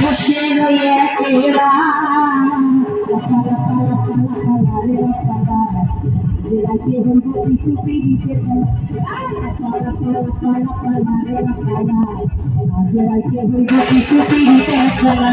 বসে রয়ে হইব কিছু পিড়িতে খেলা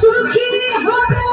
সুখী হবে